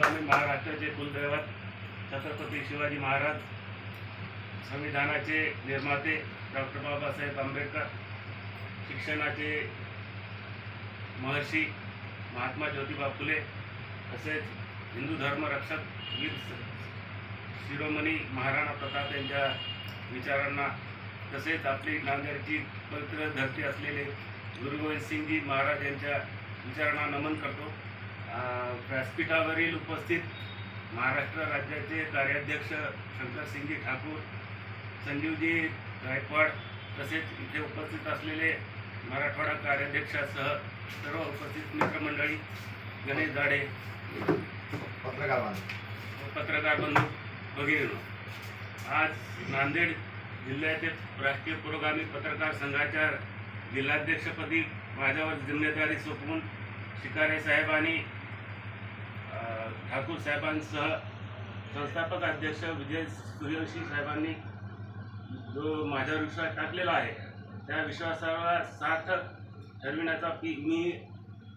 पुरोगामी महाराष्ट्राचे कुलदैवत छत्रपती शिवाजी महाराज संविधानाचे निर्माते डॉक्टर बाबासाहेब आंबेडकर शिक्षणाचे महर्षी महात्मा ज्योतिबा फुले तसेच हिंदू धर्मरक्षक वीर शिरोमणी महाराणा प्रताप यांच्या विचारांना तसेच आपली नांदेडची पवित्र धरती असलेले गुरु गोविंद सिंगजी महाराज यांच्या विचारांना नमन करतो. व्यासपीठावरील उपस्थित महाराष्ट्र राज्याचे कार्याध्यक्ष शंकरसिंगजी ठाकूर संजीवजी गायकवाड तसेच इथे उपस्थित असलेले मराठवाडा कार्याध्यक्षासह सर्व उपस्थित मित्रमंडळी गणेश झाडे पत्रकार पत्रकार बंधू भगिनीनो आज नांदेड जिल्ह्याचे राष्ट्रीय पुरोगामी पत्रकार संघाच्या जिल्हाध्यक्षपदी माझ्यावर जिम्मेदारी सोपवून शिकारे साहेब आणि अ, ठाकूर साहेबांसह संस्थापक अध्यक्ष विजय सूर्यवंशी साहेबांनी जो माझ्यावर विश्वास टाकलेला आहे त्या विश्वासाला सार्थक ठरविण्याचा पी मी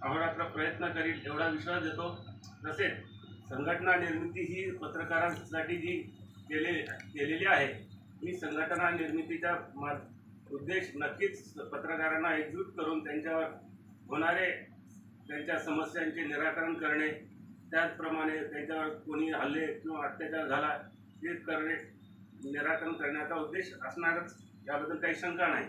अहोरात्र प्रयत्न करील एवढा विश्वास देतो. तसेच संघटना निर्मिती ही पत्रकारांसाठी जी केले केलेली आहे ही संघटना निर्मितीचा मा उद्देश नक्कीच पत्रकारांना एकजूट करून त्यांच्यावर होणारे त्यांच्या समस्यांचे निराकरण करणे त्याचप्रमाणे त्यांच्यावर कोणी हल्ले किंवा अत्याचार झाला ते करणे निराकरण करण्याचा उद्देश असणारच याबद्दल काही शंका नाही.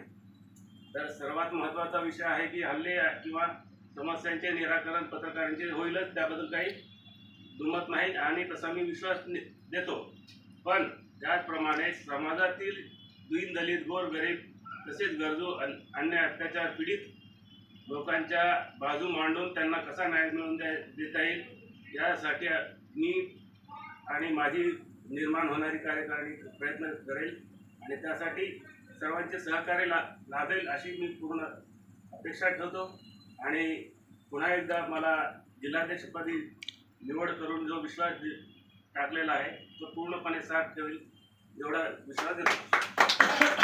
तर सर्वात महत्त्वाचा विषय आहे की हल्ले किंवा समस्यांचे निराकरण पत्रकारांचे होईलच त्याबद्दल काही दुमत नाही आणि तसा मी विश्वास देतो. पण त्याचप्रमाणे समाजातील दीन दलित गोर गरीब तसेच गरजू अन- अन्य अत्याचार पीडित लोकांच्या बाजू मांडून त्यांना कसा न्याय मिळवून द्या देता येईल? यासाठी मी आणि माझी निर्माण होणारी कार्यकारणी प्रयत्न करेल आणि त्यासाठी सर्वांचे सहकार्य ला लाभेल अशी मी पूर्ण अपेक्षा ठेवतो. आणि पुन्हा एकदा मला जिल्हाध्यक्षपदी निवड करून जो विश्वास टाकलेला आहे तो पूर्णपणे साथ ठेवेल एवढा विश्वास देतो.